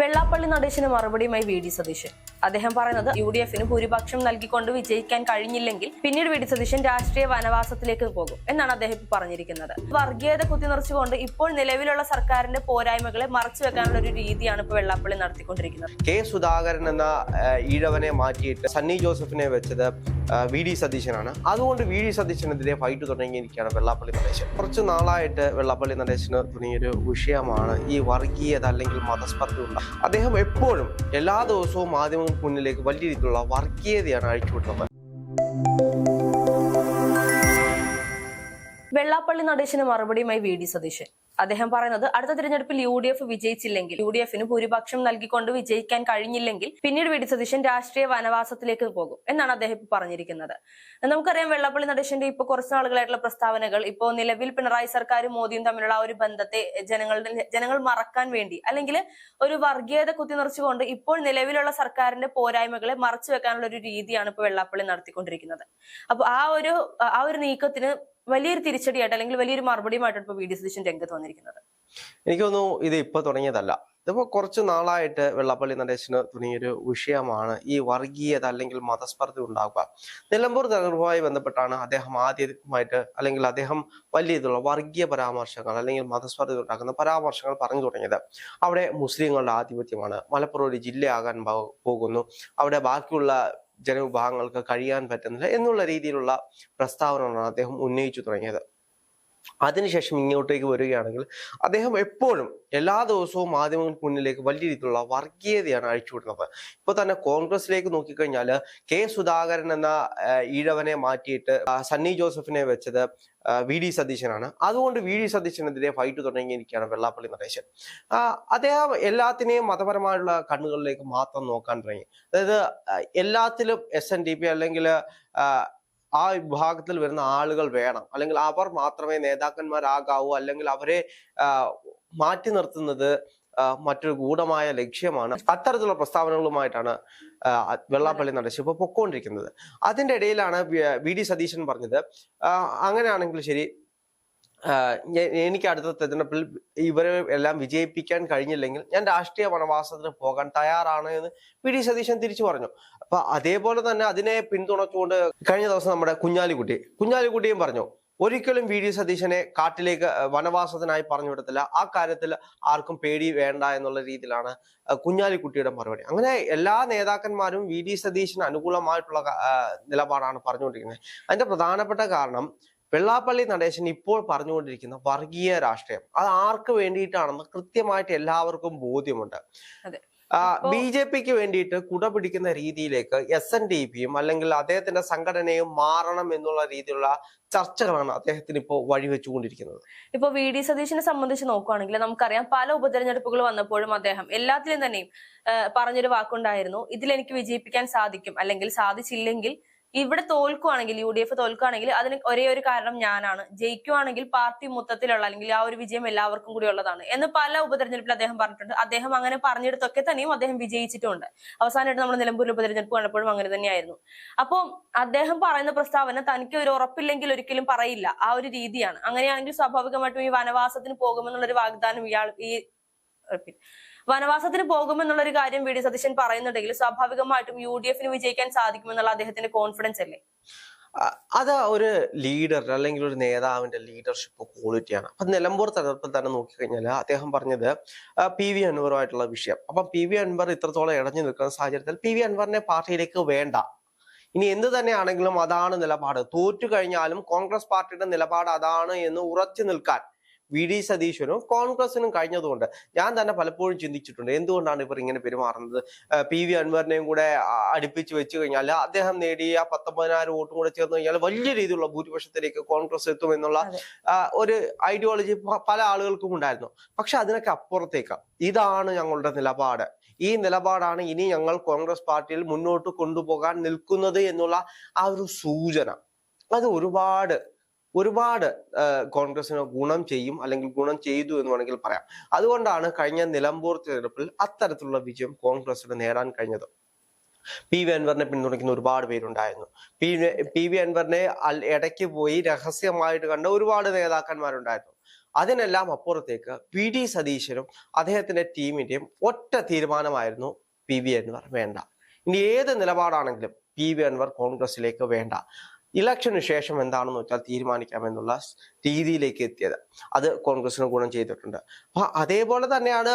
വെള്ളാപ്പള്ളി നടേശന് മറുപടിയുമായി V D Satheesan. അദ്ദേഹം പറയുന്നത് യു ഡി എഫിന് ഭൂരിപക്ഷം നൽകിക്കൊണ്ട് വിജയിക്കാൻ കഴിഞ്ഞില്ലെങ്കിൽ പിന്നീട് വി ഡി സതീശൻ രാഷ്ട്രീയ വനവാസത്തിലേക്ക് പോകും എന്നാണ് അദ്ദേഹം പറഞ്ഞിരിക്കുന്നത്. വർഗീയത കുത്തിനിറച്ചുകൊണ്ട് ഇപ്പോൾ നിലവിലുള്ള സർക്കാരിന്റെ പോരായ്മകളെ മറച്ചു വെക്കാനുള്ള ഒരു രീതിയാണ് ഇപ്പോൾ വെള്ളാപ്പള്ളി നടത്തിക്കൊണ്ടിരിക്കുന്നത്. കെ സുധാകരൻ എന്ന ഈഴവനെ മാറ്റിയിട്ട് സണ്ണി ജോസഫിനെ വെച്ചത് വി ഡി സതീശനാണ്. അതുകൊണ്ട് വി ഡി സതീശനെതിരെ ഫൈറ്റ് തുടങ്ങിയിരിക്കുകയാണ് വെള്ളാപ്പള്ളി നടേശൻ. കുറച്ച് നാളായിട്ട് വെള്ളാപ്പള്ളി നടേശന് തുടങ്ങിയൊരു വിഷയമാണ് ഈ വർഗീയത അല്ലെങ്കിൽ മതസ്പർദ്ധയുള്ള അദ്ദേഹം എപ്പോഴും എല്ലാ ദിവസവും മാധ്യമങ്ങൾക്ക് മുന്നിലേക്ക് വലിയ രീതിയിലുള്ള വർഗീയതയാണ് അഴിച്ചുവിടുന്നത്. വെള്ളാപ്പള്ളി നടേശന് മറുപടിയുമായി വി ഡി സതീശൻ. അദ്ദേഹം പറയുന്നത് അടുത്ത തിരഞ്ഞെടുപ്പിൽ യു ഡി എഫ് വിജയിച്ചില്ലെങ്കിൽ യു ഡി എഫിന് ഭൂരിപക്ഷം നൽകിക്കൊണ്ട് വിജയിക്കാൻ കഴിഞ്ഞില്ലെങ്കിൽ പിന്നീട് വി ഡി സതീശൻ രാഷ്ട്രീയ വനവാസത്തിലേക്ക് പോകും എന്നാണ് അദ്ദേഹം ഇപ്പൊ പറഞ്ഞിരിക്കുന്നത്. നമുക്കറിയാം വെള്ളപ്പള്ളി നടേശന്റെ ഇപ്പൊ കുറച്ച് നാളുകളായിട്ടുള്ള പ്രസ്താവനകൾ ഇപ്പോൾ നിലവിൽ പിണറായി സർക്കാരും മോദിയും തമ്മിലുള്ള ആ ഒരു ബന്ധത്തെ ജനങ്ങളുടെ ജനങ്ങൾ മറക്കാൻ വേണ്ടി അല്ലെങ്കിൽ ഒരു വർഗീയത കുത്തിനിറച്ചുകൊണ്ട് ഇപ്പോൾ നിലവിലുള്ള സർക്കാരിന്റെ പോരായ്മകളെ മറച്ചു വെക്കാനുള്ള ഒരു രീതിയാണ് ഇപ്പോൾ വെള്ളാപ്പള്ളി നടത്തിക്കൊണ്ടിരിക്കുന്നത്. അപ്പൊ ആ ഒരു ആ ഒരു നീക്കത്തിന് വലിയൊരു തിരിച്ചടിയായിട്ട് അല്ലെങ്കിൽ വലിയൊരു മറുപടിയുമായിട്ടാണ് ഇപ്പോൾ വി ഡി സതീശൻ രംഗത്ത് വന്നിരിക്കുന്നത്. എനിക്ക് തോന്നുന്നു ഇത് ഇപ്പൊ തുടങ്ങിയതല്ല. ഇതിപ്പോ കുറച്ച് നാളായിട്ട് വെള്ളാപ്പള്ളി നടേശന് തുടങ്ങിയൊരു വിഷയമാണ് ഈ വർഗീയത അല്ലെങ്കിൽ മതസ്പർദ്ധ ഉണ്ടാകുക നിലമ്പൂർ തെരഞ്ഞെടുപ്പുമായി ബന്ധപ്പെട്ടാണ് അദ്ദേഹം ആദ്യമായിട്ട് അല്ലെങ്കിൽ അദ്ദേഹം വലിയ രീതിയിലുള്ള വർഗീയ പരാമർശങ്ങൾ അല്ലെങ്കിൽ മതസ്പർദ്ധ ഉണ്ടാക്കുന്ന പരാമർശങ്ങൾ പറഞ്ഞു തുടങ്ങിയത്. അവിടെ മുസ്ലിങ്ങളുടെ ആധിപത്യമാണ്. മലപ്പുറം ഒരു ജില്ലയാകാൻ പോകുന്നു. അവിടെ ബാക്കിയുള്ള ജനവിഭാഗങ്ങൾക്ക് കഴിയാൻ പറ്റുന്നില്ല എന്നുള്ള രീതിയിലുള്ള പ്രസ്താവനകളാണ് അദ്ദേഹം ഉന്നയിച്ചു തുടങ്ങിയത്. അതിനുശേഷം ഇങ്ങോട്ടേക്ക് വരികയാണെങ്കിൽ അദ്ദേഹം എപ്പോഴും എല്ലാ ദിവസവും മാധ്യമങ്ങൾക്ക് മുന്നിലേക്ക് വലിയ രീതിയിലുള്ള വർഗീയതയാണ് അഴിച്ചുവിടുന്നത് ഇപ്പൊ തന്നെ കോൺഗ്രസിലേക്ക് നോക്കിക്കഴിഞ്ഞാൽ കെ സുധാകരൻ എന്ന ഈഴവനെ മാറ്റിയിട്ട് സണ്ണി ജോസഫിനെ വെച്ചത് വി ഡി സതീശനാണ്. അതുകൊണ്ട് വി ഡി സതീശനെതിരെ ഫൈറ്റ് തുടങ്ങിയിരിക്കുകയാണ് വെള്ളാപ്പള്ളി നടേശൻ. അദ്ദേഹം എല്ലാത്തിനെയും മതപരമായുള്ള കണ്ണുകളിലേക്ക് മാത്രം നോക്കാൻ തുടങ്ങി. അതായത് എല്ലാത്തിലും എസ് എൻ ഡി പി അല്ലെങ്കിൽ ആ, വിഭാഗത്തിൽ വരുന്ന ആളുകൾ വേണം. അല്ലെങ്കിൽ അവർ മാത്രമേ നേതാക്കന്മാരാകാവൂ. അല്ലെങ്കിൽ അവരെ മാറ്റി നിർത്തുന്നത് മറ്റൊരു ഗൂഢമായ ലക്ഷ്യമാണ്. അത്തരത്തിലുള്ള പ്രസ്താവനകളുമായിട്ടാണ് വെള്ളാപ്പള്ളി നടേശൻ ഇപ്പൊ പൊക്കോണ്ടിരിക്കുന്നത്. അതിന്റെ ഇടയിലാണ് വി- ഡി. സതീശൻ പറഞ്ഞത്. അങ്ങനെയാണെങ്കിൽ ശരി എനിക്ക് അടുത്ത തെരഞ്ഞെടുപ്പിൽ ഇവരെ എല്ലാം വിജയിപ്പിക്കാൻ കഴിഞ്ഞില്ലെങ്കിൽ ഞാൻ രാഷ്ട്രീയ വനവാസത്തിന് പോകാൻ തയ്യാറാണ് എന്ന് വി ഡി. സതീശൻ തിരിച്ചു പറഞ്ഞു. അപ്പൊ അതേപോലെ തന്നെ അതിനെ പിന്തുണച്ചുകൊണ്ട് കഴിഞ്ഞ ദിവസം നമ്മുടെ കുഞ്ഞാലിക്കുട്ടി കുഞ്ഞാലിക്കുട്ടിയും പറഞ്ഞു ഒരിക്കലും വി. ഡി. സതീശനെ കാട്ടിലേക്ക് വനവാസത്തിനായി പറഞ്ഞു വിടത്തില്ല. ആ കാര്യത്തിൽ ആർക്കും പേടി വേണ്ട എന്നുള്ള രീതിയിലാണ് കുഞ്ഞാലിക്കുട്ടിയുടെ മറുപടി. അങ്ങനെ എല്ലാ നേതാക്കന്മാരും വി. ഡി. സതീശന് അനുകൂലമായിട്ടുള്ള നിലപാടാണ് പറഞ്ഞുകൊണ്ടിരിക്കുന്നത്. അതിന്റെ പ്രധാനപ്പെട്ട കാരണം വെള്ളാപ്പള്ളി നടേശൻ ഇപ്പോൾ പറഞ്ഞുകൊണ്ടിരിക്കുന്ന വർഗീയ രാഷ്ട്രീയം. അത് ആർക്ക് വേണ്ടിയിട്ടാണെന്ന് കൃത്യമായിട്ട് എല്ലാവർക്കും ബോധ്യമുണ്ട്. ബി ജെ പിക്ക് വേണ്ടിയിട്ട് കുട പിടിക്കുന്ന രീതിയിലേക്ക് എസ് എൻ ഡി പിയും അല്ലെങ്കിൽ അദ്ദേഹത്തിന്റെ സംഘടനയും മാറണം എന്നുള്ള രീതിയിലുള്ള ചർച്ചകളാണ് അദ്ദേഹത്തിന് ഇപ്പോൾ വഴിവെച്ചുകൊണ്ടിരിക്കുന്നത്. ഇപ്പൊ വി ഡി സതീശനെ സംബന്ധിച്ച് നോക്കുകയാണെങ്കിൽ നമുക്കറിയാം പല ഉപതെരഞ്ഞെടുപ്പുകൾ വന്നപ്പോഴും അദ്ദേഹം എല്ലാത്തിലും തന്നെയും പറഞ്ഞൊരു വാക്കുണ്ടായിരുന്നു. ഇതിൽ എനിക്ക് വിജയിപ്പിക്കാൻ സാധിക്കും അല്ലെങ്കിൽ സാധിച്ചില്ലെങ്കിൽ ഇവിടെ തോൽക്കുവാണെങ്കിൽ യു ഡി എഫ് തോൽക്കുകയാണെങ്കിൽ അതിന് ഒരേ ഒരു കാരണം ഞാനാണ്. ജയിക്കുവാണെങ്കിൽ പാർട്ടി മൊത്തത്തിലുള്ള അല്ലെങ്കിൽ ആ ഒരു വിജയം എല്ലാവർക്കും കൂടി ഉള്ളതാണ് എന്ന് പല ഉപതെരഞ്ഞെടുപ്പിൽ അദ്ദേഹം പറഞ്ഞിട്ടുണ്ട്. അദ്ദേഹം അങ്ങനെ പറഞ്ഞെടുത്തൊക്കെ തന്നെയും അദ്ദേഹം വിജയിച്ചിട്ടുണ്ട്. അവസാനമായിട്ട് നമ്മൾ നിലമ്പൂർ ഉപതെരഞ്ഞെടുപ്പ് കണ്ടപ്പോഴും അങ്ങനെ തന്നെയായിരുന്നു. അപ്പോൾ അദ്ദേഹം പറയുന്ന പ്രസ്താവന തനിക്ക് ഒരു ഉറപ്പില്ലെങ്കിൽ ഒരിക്കലും പറയില്ല. ആ ഒരു രീതിയാണ്. അങ്ങനെയാണെങ്കിൽ സ്വാഭാവികമായിട്ടും ഈ വനവാസത്തിന് പോകുമെന്നുള്ള ഒരു വാഗ്ദാനം ഇയാൾ ഈ വനവാസത്തിന് പോകുമെന്നുള്ള ഒരു കാര്യം വി ഡി സതീശൻ പറയുന്നുണ്ടെങ്കിൽ സ്വാഭാവികമായിട്ടും യു ഡി എഫിന് വിജയിക്കാൻ സാധിക്കുമെന്നുള്ള അദ്ദേഹത്തിന്റെ കോൺഫിഡൻസ് അല്ലേ? അത് ഒരു ലീഡർ അല്ലെങ്കിൽ ഒരു നേതാവിന്റെ ലീഡർഷിപ്പ് ക്വാളിറ്റിയാണ് അപ്പൊ നിലമ്പൂർ തെരഞ്ഞെടുപ്പിൽ തന്നെ നോക്കിക്കഴിഞ്ഞാൽ അദ്ദേഹം പറഞ്ഞത് പി വി അൻവറുമായിട്ടുള്ള വിഷയം. അപ്പം പി വി അൻവർ ഇത്രത്തോളം ഇടഞ്ഞു നിൽക്കുന്ന സാഹചര്യത്തിൽ പി വി അൻവറിനെ പാർട്ടിയിലേക്ക് വേണ്ട. ഇനി എന്ത് തന്നെയാണെങ്കിലും അതാണ് നിലപാട്. തോറ്റു കഴിഞ്ഞാലും കോൺഗ്രസ് പാർട്ടിയുടെ നിലപാട് അതാണ് എന്ന് ഉറച്ചു നിൽക്കാൻ വി ഡി സതീശനും കോൺഗ്രസിനും കഴിഞ്ഞതുകൊണ്ട് ഞാൻ തന്നെ പലപ്പോഴും ചിന്തിച്ചിട്ടുണ്ട് എന്തുകൊണ്ടാണ് ഇവർ ഇങ്ങനെ പെരുമാറുന്നത്? പി വി അൻവറിനെയും കൂടെ അടുപ്പിച്ച് വെച്ച് കഴിഞ്ഞാൽ അദ്ദേഹം നേടിയ പത്തൊമ്പതിനായിരം വോട്ടും കൂടെ ചേർന്ന് കഴിഞ്ഞാൽ വലിയ രീതിയിലുള്ള ഭൂരിപക്ഷത്തിലേക്ക് കോൺഗ്രസ് എത്തും എന്നുള്ള ഒരു ഐഡിയോളജി പല ആളുകൾക്കും ഉണ്ടായിരുന്നു. പക്ഷെ അതിനൊക്കെ അപ്പുറത്തേക്ക്. ഇതാണ് ഞങ്ങളുടെ നിലപാട്. ഈ നിലപാടാണ് ഇനി ഞങ്ങൾ കോൺഗ്രസ് പാർട്ടിയിൽ മുന്നോട്ട് കൊണ്ടുപോകാൻ നിൽക്കുന്നത് എന്നുള്ള ആ ഒരു സൂചന. അത് ഒരുപാട് ഒരുപാട് കോൺഗ്രസിന് ഗുണം ചെയ്യും അല്ലെങ്കിൽ ഗുണം ചെയ്തു എന്ന് വേണമെങ്കിൽ പറയാം. അതുകൊണ്ടാണ് കഴിഞ്ഞ നിലമ്പൂർ തിരഞ്ഞെടുപ്പിൽ അത്തരത്തിലുള്ള വിജയം കോൺഗ്രസിന് നേടാൻ കഴിഞ്ഞത്. പി വി അൻവറിനെ പിന്തുണയ്ക്കുന്ന ഒരുപാട് പേരുണ്ടായിരുന്നു. പി പി വി അൻവറിനെ ഇടയ്ക്ക് പോയി രഹസ്യമായിട്ട് കണ്ട ഒരുപാട് നേതാക്കന്മാരുണ്ടായിരുന്നു. അതിനെല്ലാം അപ്പുറത്തേക്ക് പി ഡി സതീശനും അദ്ദേഹത്തിന്റെ ടീമിന്റെയും ഒറ്റ തീരുമാനമായിരുന്നു പി വി അൻവർ വേണ്ട. ഇനി ഏത് നിലപാടാണെങ്കിലും പി വി അൻവർ കോൺഗ്രസിലേക്ക് വേണ്ട. ഇലക്ഷന് ശേഷം എന്താണെന്ന് വെച്ചാൽ തീരുമാനിക്കാമെന്നുള്ള രീതിയിലേക്ക് എത്തിയത്. അത് കോൺഗ്രസിന് ഗുണം ചെയ്തിട്ടുണ്ട്. അപ്പൊ അതേപോലെ തന്നെയാണ്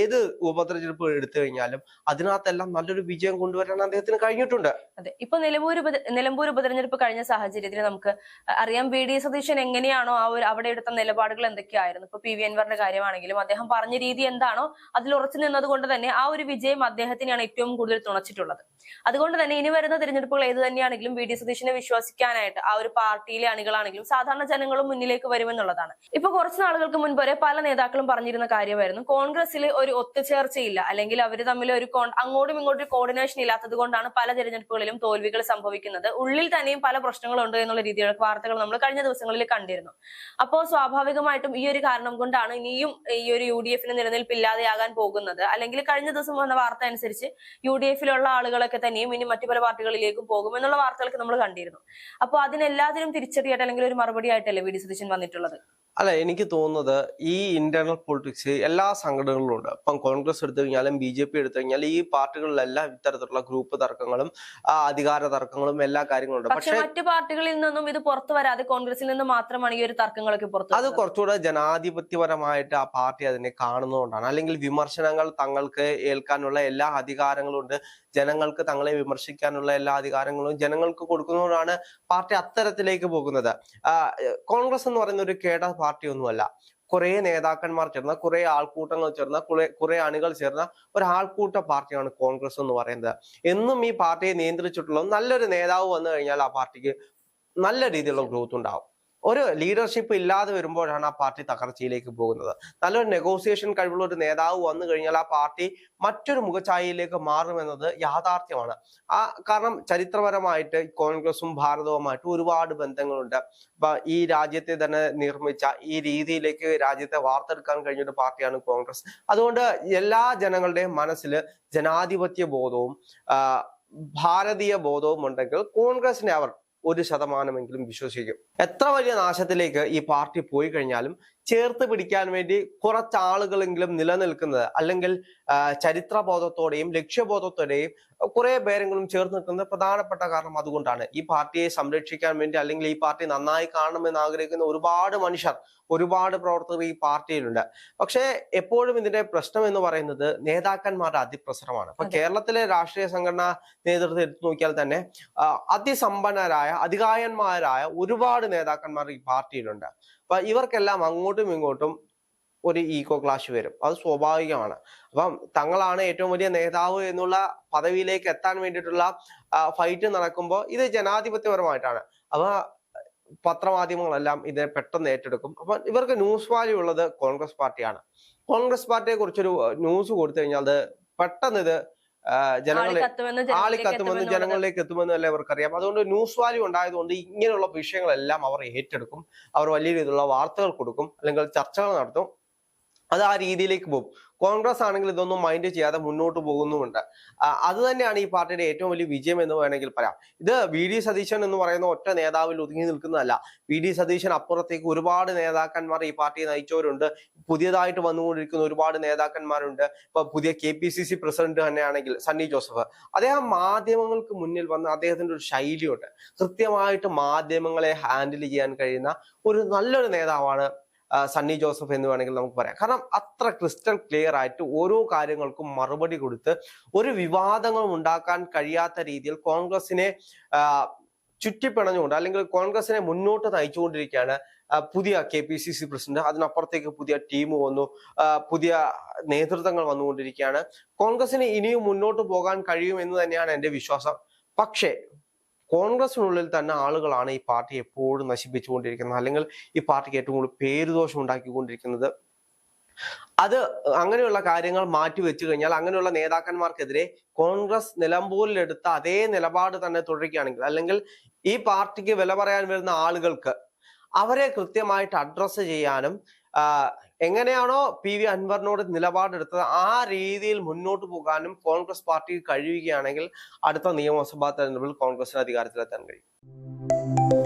ഏത് ഉപതെരഞ്ഞെടുപ്പ് എടുത്തു കഴിഞ്ഞാലും അതിനകത്തെല്ലാം നല്ലൊരു വിജയം കൊണ്ടുവരാൻ അദ്ദേഹത്തിന് കഴിഞ്ഞിട്ടുണ്ട്. അതെ. ഇപ്പൊ നിലമ്പൂർ നിലമ്പൂർ ഉപതെരഞ്ഞെടുപ്പ് കഴിഞ്ഞ സാഹചര്യത്തിൽ നമുക്ക് അറിയാം വി ഡി സതീശൻ എങ്ങനെയാണോ ആ ഒരു അവിടെ എടുത്ത നിലപാടുകൾ എന്തൊക്കെയായിരുന്നു. ഇപ്പൊ പി വി അൻവറിന്റെ കാര്യമാണെങ്കിലും അദ്ദേഹം പറഞ്ഞ രീതി എന്താണോ അതിൽ ഉറച്ചു നിന്നത് കൊണ്ട് തന്നെ ആ ഒരു വിജയം അദ്ദേഹത്തിനെയാണ് ഏറ്റവും കൂടുതൽ തുണച്ചിട്ടുള്ളത്. അതുകൊണ്ട് തന്നെ ഇനി വരുന്ന തിരഞ്ഞെടുപ്പുകൾ ഏത് തന്നെയാണെങ്കിലും വി ഡി സതീശനെ വിശ്വസിക്കാനായിട്ട് ആ ഒരു പാർട്ടിയിലെ അണികളാണെങ്കിലും സാധാരണ ജനങ്ങളും മുന്നിലേക്ക് വരുമെന്നുള്ളതാണ്. ഇപ്പൊ കുറച്ച് നാളുകൾക്ക് മുൻപ് വരെ പല നേതാക്കളും പറഞ്ഞിരുന്ന കാര്യമായിരുന്നു. കോൺഗ്രസിൽ ഒരു ഒത്തുചേർച്ചയില്ല. അല്ലെങ്കിൽ അവർ തമ്മിൽ ഒരു അങ്ങോട്ടും ഇങ്ങോട്ടും കോർഡിനേഷൻ ഇല്ലാത്തത് കൊണ്ടാണ് പല തിരഞ്ഞെടുപ്പുകളിലും തോൽവികൾ സംഭവിക്കുന്നത്. ഉള്ളിൽ തന്നെയും പല പ്രശ്നങ്ങളുണ്ട് എന്നുള്ള രീതിയിലുള്ള വാർത്തകൾ നമ്മൾ കഴിഞ്ഞ ദിവസങ്ങളിൽ കണ്ടിരുന്നു. അപ്പോൾ സ്വാഭാവികമായിട്ടും ഈ ഒരു കാരണം കൊണ്ടാണ് ഇനിയും ഈ ഒരു യു ഡി എഫിന് നിലനിൽപ്പില്ലാതെയാകാൻ പോകുന്നത്. അല്ലെങ്കിൽ കഴിഞ്ഞ ദിവസം വന്ന വാർത്ത അനുസരിച്ച് യു ഡി എഫിലുള്ള ആളുകളൊക്കെ തന്നെയും ഇനി മറ്റു പല പാർട്ടികളിലേക്കും പോകും എന്നുള്ള വാർത്തകളൊക്കെ നമ്മൾ കണ്ടിരുന്നു. അപ്പോൾ അതിനെല്ലാത്തിനും തിരിച്ചടിയായിട്ട് അല്ലെങ്കിൽ ഒരു മറുപടി ആയിട്ടല്ലേ വി ഡി സതീശൻ വന്നിട്ടുള്ളത്? അല്ല എനിക്ക് തോന്നുന്നത് ഈ ഇന്റർണൽ പൊളിറ്റിക്സ് എല്ലാ സംഘടനകളിലും ഉണ്ട്. ഇപ്പം കോൺഗ്രസ് എടുത്തു കഴിഞ്ഞാലും ബി ജെ പി എടുത്തു കഴിഞ്ഞാലും ഈ പാർട്ടികളിലെല്ലാം ഇത്തരത്തിലുള്ള ഗ്രൂപ്പ് തർക്കങ്ങളും അധികാര തർക്കങ്ങളും എല്ലാ കാര്യങ്ങളും ഉണ്ട്. പക്ഷെ മറ്റു പാർട്ടികളിൽ നിന്നും ഇത് പുറത്തു വരാതെ കോൺഗ്രസിൽ നിന്ന് മാത്രമാണ് ഈ ഒരു തർക്കങ്ങളൊക്കെ പുറത്തു അത്. കുറച്ചുകൂടെ ജനാധിപത്യപരമായിട്ട് ആ പാർട്ടി അതിനെ കാണുന്നതുകൊണ്ടാണ്. അല്ലെങ്കിൽ വിമർശനങ്ങൾ തങ്ങൾക്ക് ഏൽക്കാനുള്ള എല്ലാ അധികാരങ്ങളും ഉണ്ട്. ജനങ്ങൾക്ക് തങ്ങളെ വിമർശിക്കാനുള്ള എല്ലാ അധികാരങ്ങളും ജനങ്ങൾക്ക് കൊടുക്കുന്നതുകൊണ്ടാണ് പാർട്ടി അത്തരത്തിലേക്ക് പോകുന്നത്. കോൺഗ്രസ് എന്ന് പറയുന്ന ഒരു കേട പാർട്ടി ഒന്നുമല്ല കുറെ നേതാക്കന്മാർ ചേർന്ന കുറെ ആൾക്കൂട്ടങ്ങൾ ചേർന്ന കുറെ കുറെ അണികൾ ചേർന്ന ഒരു ആൾക്കൂട്ട പാർട്ടിയാണ് കോൺഗ്രസ് എന്ന് പറയുന്നത്. എന്നും ഈ പാർട്ടിയെ നിയന്ത്രിച്ചിട്ടുള്ള നല്ലൊരു നേതാവ് വന്നു കഴിഞ്ഞാൽ ആ പാർട്ടിക്ക് നല്ല രീതിയിലുള്ള ഗ്രോത്ത് ഉണ്ടാവും. ഒരു ലീഡർഷിപ്പ് ഇല്ലാതെ വരുമ്പോഴാണ് ആ പാർട്ടി തകർച്ചയിലേക്ക് പോകുന്നത്. നല്ലൊരു നെഗോസിയേഷൻ കഴിവുള്ള ഒരു നേതാവ് വന്നു കഴിഞ്ഞാൽ ആ പാർട്ടി മറ്റൊരു മുഖഛായയിലേക്ക് മാറുമെന്നത് യാഥാർത്ഥ്യമാണ്. ആ കാരണം ചരിത്രപരമായിട്ട് കോൺഗ്രസും ഭാരതവുമായിട്ട് ഒരുപാട് ബന്ധങ്ങളുണ്ട്. അപ്പൊ ഈ രാജ്യത്തെ തന്നെ നിർമ്മിച്ച ഈ രീതിയിലേക്ക് രാജ്യത്തെ വാർത്തെടുക്കാൻ കഴിഞ്ഞ ഒരു പാർട്ടിയാണ് കോൺഗ്രസ്. അതുകൊണ്ട് എല്ലാ ജനങ്ങളുടെയും മനസ്സിൽ ജനാധിപത്യ ബോധവും ഭാരതീയ ബോധവും ഉണ്ടെങ്കിൽ കോൺഗ്രസിനെ അവർ ഒരു ശതമാനമെങ്കിലും വിശ്വസിക്കും. എത്ര വലിയ നാശത്തിലേക്ക് ഈ പാർട്ടി പോയി കഴിഞ്ഞാലും ചേർത്ത് പിടിക്കാൻ വേണ്ടി കുറച്ച് ആളുകളെങ്കിലും നിലനിൽക്കുന്നത്. അല്ലെങ്കിൽ ചരിത്രബോധത്തോടെയും ലക്ഷ്യബോധത്തോടെയും കുറെ പേരെങ്കിലും ചേർത്ത് നിൽക്കുന്നത് പ്രധാനപ്പെട്ട കാരണം അതുകൊണ്ടാണ്. ഈ പാർട്ടിയെ സംരക്ഷിക്കാൻ വേണ്ടി അല്ലെങ്കിൽ ഈ പാർട്ടി നന്നായി കാണണമെന്ന് ആഗ്രഹിക്കുന്ന ഒരുപാട് മനുഷ്യർ ഒരുപാട് പ്രവർത്തകർ ഈ പാർട്ടിയിലുണ്ട്. പക്ഷേ എപ്പോഴും ഇതിന്റെ പ്രശ്നം എന്ന് പറയുന്നത് നേതാക്കന്മാരുടെ അതിപ്രസരമാണ്. ഇപ്പൊ കേരളത്തിലെ രാഷ്ട്രീയ സംഘടനാ നേതൃത്വം എടുത്തു നോക്കിയാൽ തന്നെ അതിസമ്പന്നരായ അധികായന്മാരായ ഒരുപാട് നേതാക്കന്മാർ ഈ പാർട്ടിയിലുണ്ട്. അപ്പൊ ഇവർക്കെല്ലാം അങ്ങോട്ടും ഇങ്ങോട്ടും ഒരു ഈക്കോ ക്ലാഷ് വരും. അത് സ്വാഭാവികമാണ്. അപ്പം തങ്ങളാണ് ഏറ്റവും വലിയ നേതാവ് എന്നുള്ള പദവിയിലേക്ക് എത്താൻ വേണ്ടിയിട്ടുള്ള ഫൈറ്റ് നടക്കുമ്പോൾ ഇത് ജനാധിപത്യപരമായിട്ടാണ്. അപ്പൊ പത്രമാധ്യമങ്ങളെല്ലാം ഇതിനെ പെട്ടെന്ന് ഏറ്റെടുക്കും. അപ്പൊ ഇവർക്ക് ന്യൂസ് വാല്യൂ ഉള്ളത് കോൺഗ്രസ് പാർട്ടിയാണ്. കോൺഗ്രസ് പാർട്ടിയെ കുറിച്ചൊരു ന്യൂസ് കൊടുത്തു കഴിഞ്ഞാൽ അത് പെട്ടെന്ന് ഇത് ജനങ്ങളെ ആളിക്കത്തുമെന്ന് ജനങ്ങളിലേക്ക് എത്തുമെന്ന് അല്ലേ അവർക്കറിയാം. അതുകൊണ്ട് ന്യൂസ് വാല്യൂ ഉണ്ടായതുകൊണ്ട് ഇങ്ങനെയുള്ള വിഷയങ്ങളെല്ലാം അവർ ഏറ്റെടുക്കും. അവർ വലിയ രീതിയിലുള്ള വാർത്തകൾ കൊടുക്കും അല്ലെങ്കിൽ ചർച്ചകൾ നടത്തും. അത് ആ രീതിയിലേക്ക് പോകും. കോൺഗ്രസ് ആണെങ്കിൽ ഇതൊന്നും മൈൻഡ് ചെയ്യാതെ മുന്നോട്ട് പോകുന്നുമുണ്ട്. അത് തന്നെയാണ് ഈ പാർട്ടിയുടെ ഏറ്റവും വലിയ വിജയം എന്ന് വേണമെങ്കിൽ പറയാം. ഇത് വി ഡി സതീശൻ എന്ന് പറയുന്ന ഒറ്റ നേതാവിൽ ഒതുങ്ങി നിൽക്കുന്നതല്ല. വി ഡി സതീശൻ അപ്പുറത്തേക്ക് ഒരുപാട് നേതാക്കന്മാർ ഈ പാർട്ടിയെ നയിച്ചവരുണ്ട്. പുതിയതായിട്ട് വന്നുകൊണ്ടിരിക്കുന്ന ഒരുപാട് നേതാക്കന്മാരുണ്ട്. ഇപ്പൊ പുതിയ K P C C president തന്നെയാണെങ്കിൽ സണ്ണി ജോസഫ് അദ്ദേഹം മാധ്യമങ്ങൾക്ക് മുന്നിൽ വന്ന അദ്ദേഹത്തിന്റെ ഒരു ശൈലിയുണ്ട്. കൃത്യമായിട്ട് മാധ്യമങ്ങളെ ഹാൻഡിൽ ചെയ്യാൻ കഴിയുന്ന ഒരു നല്ലൊരു നേതാവാണ് സണ്ണി ജോസഫ് എന്ന് വേണമെങ്കിൽ നമുക്ക് പറയാം. കാരണം അത്ര ക്രിസ്റ്റൽ ക്ലിയർ ആയിട്ട് ഓരോ കാര്യങ്ങൾക്കും മറുപടി കൊടുത്ത് ഒരു വിവാദങ്ങളും ഉണ്ടാക്കാൻ കഴിയാത്ത രീതിയിൽ കോൺഗ്രസിനെ ചുറ്റിപ്പിണഞ്ഞുകൊണ്ട് അല്ലെങ്കിൽ കോൺഗ്രസിനെ മുന്നോട്ട് നയിച്ചുകൊണ്ടിരിക്കുകയാണ് പുതിയ K P C C president അതിനപ്പുറത്തേക്ക് പുതിയ ടീം വന്നു. പുതിയ നേതൃത്വങ്ങൾ വന്നുകൊണ്ടിരിക്കുകയാണ്. കോൺഗ്രസിന് ഇനിയും മുന്നോട്ട് പോകാൻ കഴിയും എന്ന് തന്നെയാണ് എന്റെ വിശ്വാസം. പക്ഷേ കോൺഗ്രസിനുള്ളിൽ തന്നെ ആളുകളാണ് ഈ പാർട്ടി എപ്പോഴും നശിപ്പിച്ചുകൊണ്ടിരിക്കുന്നത്. അല്ലെങ്കിൽ ഈ പാർട്ടിക്ക് ഏറ്റവും കൂടുതൽ പേരുദോഷം ഉണ്ടാക്കിക്കൊണ്ടിരിക്കുന്നത്. അത് അങ്ങനെയുള്ള കാര്യങ്ങൾ മാറ്റി വെച്ചു കഴിഞ്ഞാൽ അങ്ങനെയുള്ള നേതാക്കന്മാർക്കെതിരെ കോൺഗ്രസ് നിലമ്പൂരിലെടുത്ത അതേ നിലപാട് തന്നെ തുടരുകയാണെങ്കിൽ അല്ലെങ്കിൽ ഈ പാർട്ടിക്ക് വില പറയാൻ വരുന്ന ആളുകൾക്ക് അവരെ കൃത്യമായിട്ട് അഡ്രസ്സ് ചെയ്യാനും എങ്ങനെയാണോ പി വി അൻവറിനോട് നിലപാടെടുത്തത് ആ രീതിയിൽ മുന്നോട്ട് പോകാനും കോൺഗ്രസ് പാർട്ടിക്ക് കഴിയുകയാണെങ്കിൽ അടുത്ത നിയമസഭാ തെരഞ്ഞെടുപ്പിൽ കോൺഗ്രസിന് അധികാരത്തിലെത്താൻ കഴിയും.